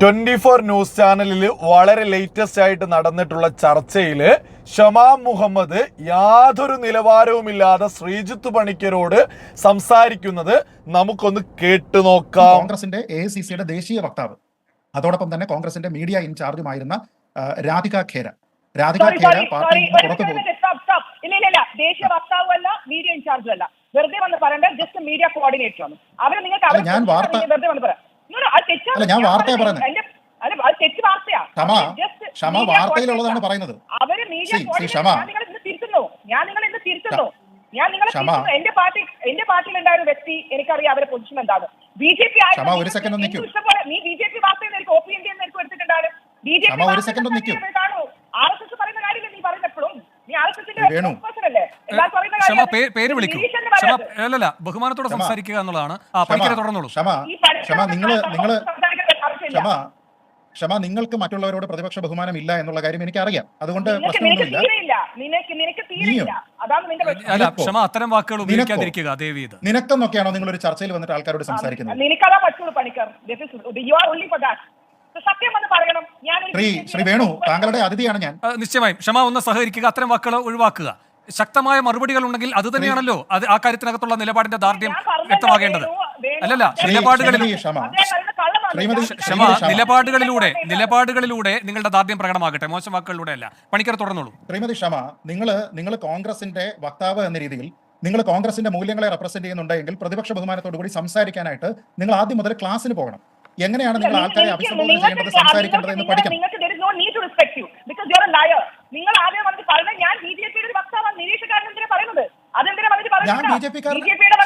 Twenty four news ചാനലിൽ വളരെ latest ആയിട്ട് നടന്നിട്ടുള്ള ചർച്ചയിൽ ഷമാ മുഹമ്മദ് യാതൊരു നിലവാരവുമില്ലാതെ ശ്രീജിത്ത് പണിക്കരോട് സംസാരിക്കുന്നത് നമുക്കൊന്ന് കേട്ടു നോക്കാം. കോൺഗ്രസിന്റെ എ സി സിയുടെ ദേശീയ വക്താവ് അതോടൊപ്പം തന്നെ കോൺഗ്രസിന്റെ മീഡിയ ഇൻചാർജുമായിരുന്ന ആയിരുന്ന രാധിക ഖേര. രാധിക ഖേര സോറി പാർട്ടിയിൽ പുറത്തു പോകും. ഇല്ല ഇല്ല ഇല്ല. ദേശീയ വക്താവും അല്ല മീഡിയ ഇൻചാർജും അല്ല വെറുതെ വന്ന് പറയണ്ട ജസ്റ്റ് മീഡിയ കോർഡിനേറ്റർ ആണ്. അവർ നിങ്ങൾക്ക് ഞാൻ വാർത്ത- വെറുതെ വന്ന് പറയാം അല്ല, ഞാൻ വാർത്തയാ പറഞ്ഞത്. പറയുന്നത്. അല്ല, അത് വാർത്തയാ. ക്ഷമ ക്ഷമ വാർത്തയിലുള്ളതാണ് പറയുന്നത്. അവർ മീഡിയ ക്ഷമ. ഞാൻ നിങ്ങളെ ഇന്ന് തിരുത്തുന്നു. ഞാൻ നിങ്ങളെ ഇന്ന് തിരുത്തുന്നു. ഞാൻ നിങ്ങളെ ക്ഷമ. എന്റെ പാർട്ടി എന്റെ പാർട്ടിയിൽ ഉണ്ടായ ഒരു വ്യക്തി എനിക്കറിയാം അവരുടെ പൊസിഷൻ എന്താണ്. ബി ജെ പി ക്ഷമ, ഒരു സെക്കൻഡ് ഒന്ന് നിൽക്കൂ. ഇഷ്ടംപോലെ നീ ബി ജെ പി വാർത്തയിൽ നിന്ന് ഒ പി ഇന്ത്യ എനിക്ക് എടുത്തിട്ടുണ്ടാണ്. ബി ജെ ക്ഷമ, ഒരു സെക്കൻഡ് ഒന്ന് നിൽക്കൂ. കാണൂ. ആർ എസ് എസ് പറയുന്ന കാര്യമില്ല നീ പറയുന്ന എപ്പോഴും നീ ആർ എസ് വേണു. എസിന്റെ പറയുന്ന ക്ഷമ കാര്യം പേര് വിളിക്കൂ. അല്ലല്ല ബഹുമാനത്തോടെ. സംസാരിക്കുക എന്നുള്ളതാണ്. തുടർന്നോളൂ ക്ഷമ നിങ്ങൾ നിങ്ങൾ ക്ഷമ ക്ഷമ നിങ്ങൾക്ക് മറ്റുള്ളവരോട് പ്രതിപക്ഷ ബഹുമാനം ഇല്ല എന്നുള്ള കാര്യം എനിക്ക് അറിയാം അതുകൊണ്ട് പ്രശ്നമൊന്നുമില്ല. നിനക്കെന്നൊക്കെയാണോ നിങ്ങൾ ഒരു ചർച്ചയിൽ വന്നിട്ട് ആൾക്കാരോട് സംസാരിക്കുന്നത്? നിനക്കതാ പറ്റുള്ളൂ Panicker. You are only for that സത്യം എന്ന് പറയണം. ഞാൻ ശ്രീ ശ്രീ വേണു താങ്കളുടെ അതിഥിയാണ് ഞാൻ. നിശ്ചയമായും. ക്ഷമ ഒന്ന് സഹകരിക്കുക അത്തരം വാക്കുകൾ ഒഴിവാക്കുക. ശക്തമായ മറുപടികൾ ഉണ്ടെങ്കിൽ അത് തന്നെയാണല്ലോ അത് ആ കാര്യത്തിനകത്തുള്ള നിലപാടിന്റെ ദാർഢ്യം വ്യക്തമാകേണ്ടത്. അല്ലല്ല നിലപാടുകളിൽ ക്ഷമ. നിലപാടുകളിലൂടെ നിലപാടുകളിലൂടെ നിങ്ങളുടെ ദാർഢ്യം പ്രകടമാകട്ടെ. മോശം വാക്കുകളിലൂടെ അല്ല. പണിക്കർ തുടർന്നോളൂ ശ്രീമതി ക്ഷമ നിങ്ങൾ നിങ്ങൾ കോൺഗ്രസിന്റെ വക്താവ് എന്ന രീതിയിൽ നിങ്ങൾ കോൺഗ്രസിന്റെ മൂല്യങ്ങളെ റെപ്രസെന്റ് ചെയ്യുന്നുണ്ടെങ്കിൽ പ്രതിപക്ഷ ബഹുമാനത്തോടു കൂടി സംസാരിക്കാനായിട്ട് നിങ്ങൾ ആദ്യം മുതൽ ക്ലാസ്സിന് പോകണം. എങ്ങനെയാണ് നിങ്ങൾ ആൾക്കാരെ അഭിസംബോധന ചെയ്യേണ്ടത് സംസാരിക്കേണ്ടത് എന്ന് പഠിക്കണം. നിങ്ങൾക്ക് there is no need to respect you because you are a liar. നിങ്ങൾ ആദ്യം പറഞ്ഞത് ഞാൻ ബി ജെ പിയുടെ ഒരു വക്താവാണ് നിരീക്ഷകാരൻ എന്തിനാ പറയുന്നത് അതെന്തിനാ വന്നിട്ട് ഞാൻ ബി ജെ പി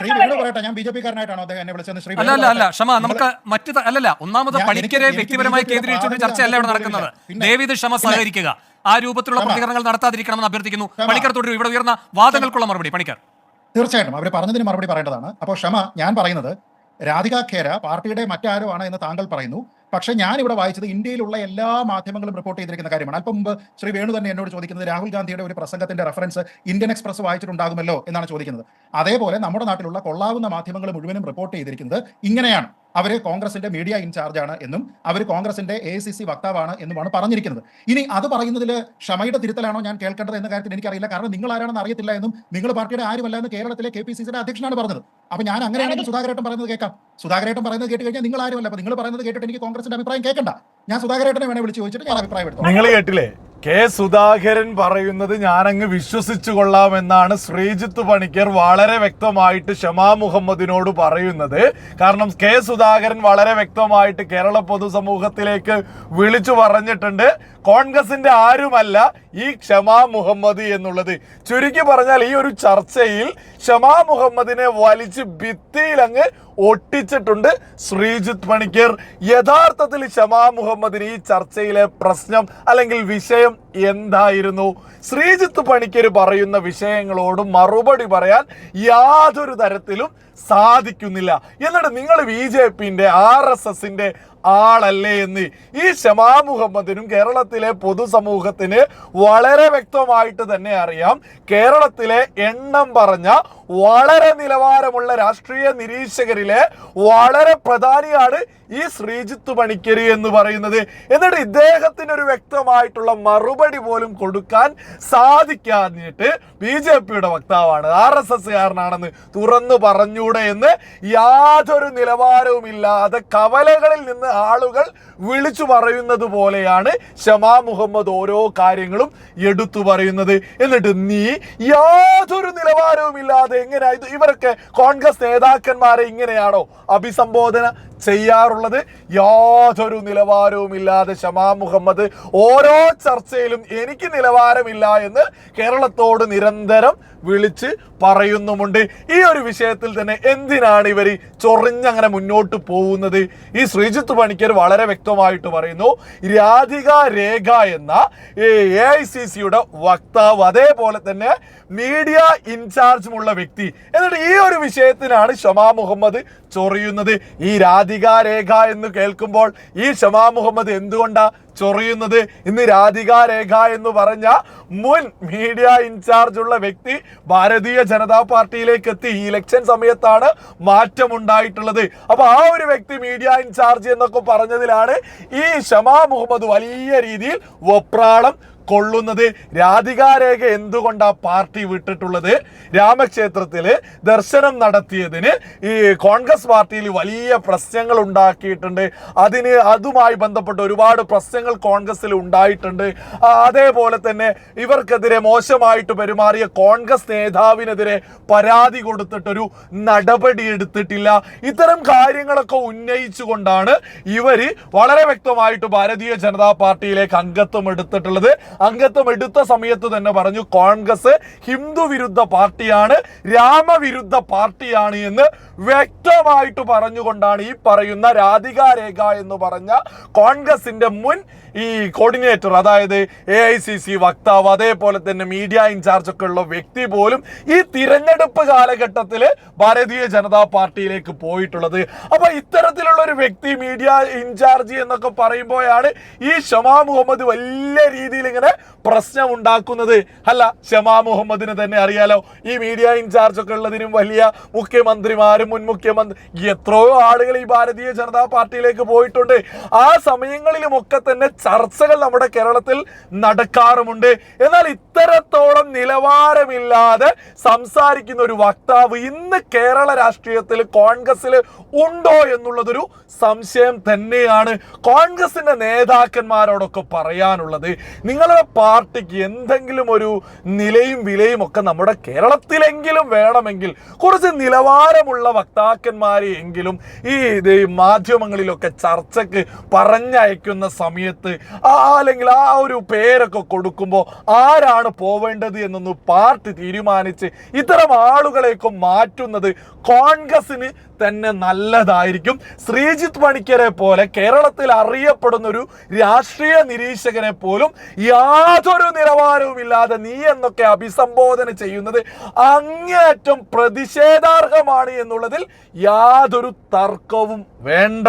ശ്രീ പറയട്ടെ ഞാൻ ബി ജെ പി കാരനായിട്ടാണോ അദ്ദേഹം എന്നെ വിളിച്ചത്? ശ്രീ അല്ല അല്ല അല്ല ക്ഷമ നമുക്ക് മറ്റ് അല്ലല്ല ഒന്നാമത് പണിക്കരെ വ്യക്തിപരമായി കേന്ദ്രീകരിച്ചുകൊണ്ട് ചർച്ചയല്ല ഇവിടെ നടക്കുന്നത്. ദേവിത് ക്ഷമ സഹകരിക്കുക. ആ രൂപത്തിലുള്ള. പ്രതികരണങ്ങൾ നടത്താതിരിക്കണമെന്ന് അഭ്യർത്ഥിക്കുന്നു. പണിക്കർ തുടരും ഇവിടെ ഉയർന്ന വാദങ്ങൾക്കുള്ള മറുപടി പണിക്കർ. തീർച്ചയായിട്ടും. അവർ പറഞ്ഞതിന് മറുപടി പറയേണ്ടതാണ്. അപ്പോൾ ക്ഷമ ഞാൻ പറയുന്നത് രാധിക ഖേര പാർട്ടിയുടെ മറ്റാരോ ആണ് എന്ന് താങ്കൾ പറയുന്നു. പക്ഷേ ഞാൻ ഇവിടെ വായിച്ചത് ഇന്ത്യയിലുള്ള എല്ലാ മാധ്യമങ്ങളും റിപ്പോർട്ട് ചെയ്തിരിക്കുന്ന കാര്യമാണ്. അല്പം മുമ്പ് ശ്രീ വേണു തന്നെ എന്നോട് ചോദിക്കുന്നത് രാഹുൽ ഗാന്ധിയുടെ ഒരു പ്രസംഗത്തിന്റെ റെഫറൻസ് ഇന്ത്യൻ എക്സ്പ്രസ് വായിച്ചിട്ടുണ്ടാകുമല്ലോ എന്നാണ് ചോദിക്കുന്നത്. അതേപോലെ നമ്മുടെ നാട്ടിലുള്ള കൊള്ളാവുന്ന മാധ്യമങ്ങൾ മുഴുവനും റിപ്പോർട്ട് ചെയ്തിരിക്കുന്നത് ഇങ്ങനെയാണ്. അവർ കോൺഗ്രസിന്റെ മീഡിയ ഇൻചാർജ് ആണ് എന്നും അവർ കോൺഗ്രസിന്റെ എ സി സി വക്താവാണ് എന്നുമാണ് പറഞ്ഞിരിക്കുന്നത്. ഇനി അത് പറയുന്നതിൽ ക്ഷമയുടെ തിരുത്തലാണോ ഞാൻ കേൾക്കേണ്ടത് എന്ന കാര്യത്തിൽ എനിക്കറിയില്ല. കാരണം നിങ്ങൾ ആരാണെന്ന് അറിയത്തില്ല എന്നും നിങ്ങൾ പാർട്ടിയുടെ ആരുമല്ല എന്ന് കേരളത്തിലെ കെ പി സി സിയുടെ അധ്യക്ഷനാണ് പറഞ്ഞത്. അപ്പൊ ഞാൻ അങ്ങനെയാണെങ്കിൽ സുധാകരേട്ടൻ പറയുന്നത് കേൾക്കാം. സുധാകരേട്ടൻ പറയുന്നത് കേട്ട് കഴിഞ്ഞാൽ നിങ്ങൾ ആരുമല്ല. അപ്പൊ നിങ്ങൾ പറയുന്നത് കേട്ടിട്ട് എനിക്ക് കോൺഗ്രസിന്റെ അഭിപ്രായം കേൾക്കണ്ട. ഞാൻ സുധാകരേട്ടനെ വേണേ വിളിച്ച് ചോദിച്ചിട്ട് ഞാൻ അഭിപ്രായം എടുത്തു നിങ്ങൾ കേട്ടില്ലേ? കെ സുധാകരൻ പറയുന്നത് ഞാനങ്ങ് വിശ്വസിച്ചു കൊള്ളാമെന്നാണ് ശ്രീജിത്ത് പണിക്കർ വളരെ വ്യക്തമായിട്ട് ഷമാ മുഹമ്മദിനോട് പറയുന്നത്. കാരണം കെ സുധാകരൻ വളരെ വ്യക്തമായിട്ട് കേരള പൊതുസമൂഹത്തിലേക്ക് വിളിച്ചു പറഞ്ഞിട്ടുണ്ട്. കോൺഗ്രസിന്റെ ആരുമല്ല ഈ ക്ഷമാ മുഹമ്മദ് എന്നുള്ളത്. ചുരുക്കി പറഞ്ഞാൽ ഈ ഒരു ചർച്ചയിൽ ഷമാ മുഹമ്മദിനെ വലിച്ച് ഭിത്തിയിൽ അങ്ങ് ഒട്ടിച്ചിട്ടുണ്ട് ശ്രീജിത്ത് പണിക്കർ. യഥാർത്ഥത്തിൽ ഷമാ മുഹമ്മദിന് ഈ ചർച്ചയിലെ പ്രശ്നം അല്ലെങ്കിൽ വിഷയം എന്തായിരുന്നു? ശ്രീജിത്ത് പണിക്കർ പറയുന്ന വിഷയങ്ങളോട് മറുപടി പറയാൻ യാതൊരു തരത്തിലും സാധിക്കുന്നില്ല. എന്നിട്ട് നിങ്ങൾ ബി ജെ പിന്റെ ആർ എസ് എസിന്റെ ആളല്ലേ എന്ന് ഈ ഷമാ മുഹമ്മദിനും കേരളത്തിലെ പൊതുസമൂഹത്തിന് വളരെ വ്യക്തമായിട്ട് തന്നെ അറിയാം. കേരളത്തിലെ എണ്ണം പറഞ്ഞ വളരെ നിലവാരമുള്ള രാഷ്ട്രീയ നിരീക്ഷകരിലെ വളരെ പ്രധാനിയാണ് ഈ ശ്രീജിത്ത് പണിക്കരി എന്ന് പറയുന്നത്. എന്നിട്ട് ഇദ്ദേഹത്തിന് ഒരു വ്യക്തമായിട്ടുള്ള മറുപടി പോലും കൊടുക്കാൻ സാധിക്കാഞ്ഞിട്ട് ബി ജെ പിയുടെ വക്താവാണ്. ആർ എസ് എസ് കാരനാണെന്ന് തുറന്നു പറഞ്ഞൂടെ എന്ന് യാതൊരു നിലവാരവുമില്ലാതെ കവലകളിൽ നിന്ന് ആളുകൾ വിളിച്ചു പറയുന്നത് പോലെയാണ് ഷമാ മുഹമ്മദ് ഓരോ കാര്യങ്ങളും എടുത്തു പറയുന്നത്. എന്നിട്ട് നീ യാതൊരു നിലവാരവുമില്ലാതെ എങ്ങനെയാ? ഇത് ഇവരൊക്കെ കോൺഗ്രസ് നേതാക്കന്മാരെ ഇങ്ങനെയാണോ? അഭിസംബോധന ചെയ്യാറുള്ളത് യാതൊരു നിലവാരവുമില്ലാതെ ഷമാ മുഹമ്മദ് ഓരോ ചർച്ചയിലും എനിക്ക് നിലവാരമില്ല എന്ന് കേരളത്തോട് നിരന്തരം വിളിച്ച് പറയുന്നുമുണ്ട്. ഈ ഒരു വിഷയത്തിൽ തന്നെ എന്തിനാണ് ഇവർ ചൊറിഞ്ഞങ്ങനെ മുന്നോട്ട് പോകുന്നത്? ഈ ശ്രീജിത്ത് പണിക്കർ വളരെ വ്യക്തമായിട്ട് പറയുന്നു രാധിക രേഖ എന്ന എ ഐ സി സിയുടെ വക്താവ് അതേപോലെ തന്നെ മീഡിയ ഇൻചാർജുമുള്ള വ്യക്തി. എന്നിട്ട് ഈ ഒരു വിഷയത്തിനാണ് ഷമാ മുഹമ്മദ് ചൊറിയുന്നത് ഈ രാധിക രേഖ എന്ന് കേൾക്കുമ്പോൾ ഈ ഷമാ മുഹമ്മദ് എന്തുകൊണ്ടാ ചൊറിയുന്നത്? ഇന്ന് രാധിക രേഖ എന്ന് പറഞ്ഞ മുൻ മീഡിയ ഇൻചാർജ് ഉള്ള വ്യക്തി ഭാരതീയ ജനതാ പാർട്ടിയിലേക്ക് എത്തി. ഈ ഇലക്ഷൻ സമയത്താണ് മാറ്റമുണ്ടായിട്ടുള്ളത്. അപ്പൊ ആ ഒരു വ്യക്തി മീഡിയ ഇൻചാർജ് എന്നൊക്കെ പറഞ്ഞതിലാണ് ഈ ഷമാ മുഹമ്മദ് വലിയ രീതിയിൽ വപ്രാളം കൊള്ളുന്നത് രാധികാരേഖ എന്തുകൊണ്ടാ പാർട്ടി വിട്ടിട്ടുള്ളത്? രാമക്ഷേത്രത്തിൽ ദർശനം നടത്തിയതിന് ഈ കോൺഗ്രസ് പാർട്ടിയിൽ വലിയ പ്രശ്നങ്ങൾ ഉണ്ടാക്കിയിട്ടുണ്ട്. അതിന് അതുമായി ബന്ധപ്പെട്ട് ഒരുപാട് പ്രശ്നങ്ങൾ കോൺഗ്രസ്സിൽ ഉണ്ടായിട്ടുണ്ട്. അതേപോലെ തന്നെ ഇവർക്കെതിരെ മോശമായിട്ട് പെരുമാറിയ കോൺഗ്രസ് നേതാവിനെതിരെ പരാതി കൊടുത്തിട്ടൊരു നടപടി എടുത്തിട്ടില്ല. ഇത്തരം കാര്യങ്ങളൊക്കെ ഉന്നയിച്ചുകൊണ്ടാണ് ഇവർ വളരെ വ്യക്തമായിട്ട് ഭാരതീയ ജനതാ പാർട്ടിയിലേക്ക് അംഗത്വം എടുത്തിട്ടുള്ളത്. അംഗത്വം എടുത്ത സമയത്ത് തന്നെ പറഞ്ഞു കോൺഗ്രസ് ഹിന്ദു വിരുദ്ധ പാർട്ടിയാണ് രാമവിരുദ്ധ പാർട്ടിയാണ് എന്ന് വ്യക്തമായിട്ട് പറഞ്ഞുകൊണ്ടാണ് ഈ പറയുന്ന രാധിക രേഖ എന്ന് പറഞ്ഞ കോൺഗ്രസിന്റെ മുൻ ഈ കോർഡിനേറ്റർ അതായത് എ ഐ സി സി വക്താവ് അതേപോലെ തന്നെ മീഡിയ ഇൻചാർജ് ഒക്കെ ഉള്ള വ്യക്തി പോലും ഈ തിരഞ്ഞെടുപ്പ് കാലഘട്ടത്തിൽ ഭാരതീയ ജനതാ പാർട്ടിയിലേക്ക് പോയിട്ടുള്ളത്. അപ്പൊ ഇത്തരത്തിലുള്ള ഒരു വ്യക്തി മീഡിയ ഇൻചാർജ് എന്നൊക്കെ പറയുമ്പോഴാണ് ഈ ഷമാ മുഹമ്മദ് വലിയ രീതിയിൽ ഇങ്ങനെ പ്രശ്നം ഉണ്ടാക്കുന്നത് അല്ല ഷമാ മുഹമ്മദിന് തന്നെ അറിയാലോ. ഈ മീഡിയ ഇൻചാർജ് ഒക്കെ ഉള്ളതിനും വലിയ മുഖ്യമന്ത്രിമാരും മുൻ മുഖ്യമന്ത്രി എത്രയോ ആളുകൾ ഈ ഭാരതീയ ജനതാ പാർട്ടിയിലേക്ക് പോയിട്ടുണ്ട്. ആ സമയങ്ങളിലുമൊക്കെ തന്നെ ചർച്ചകൾ നമ്മുടെ കേരളത്തിൽ നടക്കാറുമുണ്ട്. എന്നാൽ ഇത്തരത്തോളം നിലവാരമില്ലാതെ സംസാരിക്കുന്ന ഒരു വക്താവ് ഇന്ന് കേരള രാഷ്ട്രീയത്തിൽ കോൺഗ്രസിൽ ഉണ്ടോ എന്നുള്ളതൊരു സംശയം തന്നെയാണ് കോൺഗ്രസിന്റെ നേതാക്കന്മാരോടൊക്കെ പറയാനുള്ളത്. നിങ്ങളുടെ പാർട്ടിക്ക് എന്തെങ്കിലും ഒരു നിലയും വിലയും ഒക്കെ നമ്മുടെ കേരളത്തിലെങ്കിലും വേണമെങ്കിൽ കുറച്ച് നിലവാരമുള്ള വക്താക്കന്മാരെ എങ്കിലും ഈ ഇത് മാധ്യമങ്ങളിലൊക്കെ ചർച്ചയ്ക്ക് പറഞ്ഞയക്കുന്ന സമയത്ത് ആ അല്ലെങ്കിൽ ആ ഒരു പേരൊക്കെ കൊടുക്കുമ്പോൾ ആരാണ് പോവേണ്ടത് എന്നൊന്ന് പാർട്ടി തീരുമാനിച്ച് ഇത്തരം ആളുകളെയൊക്കെ മാറ്റുന്നത് കോൺഗ്രസിന് തന്നെ നല്ലതായിരിക്കും. ശ്രീജിത്ത് മണിക്കരെ പോലെ കേരളത്തിൽ അറിയപ്പെടുന്ന ഒരു രാഷ്ട്രീയ നിരീക്ഷകനെ പോലും യാതൊരു നിലവാരവും ഇല്ലാതെ നീ എന്നൊക്കെ അഭിസംബോധന ചെയ്യുന്നത് അങ്ങേയറ്റം പ്രതിഷേധാർഹമാണ് എന്നുള്ളതിൽ യാതൊരു തർക്കവും വേണ്ട.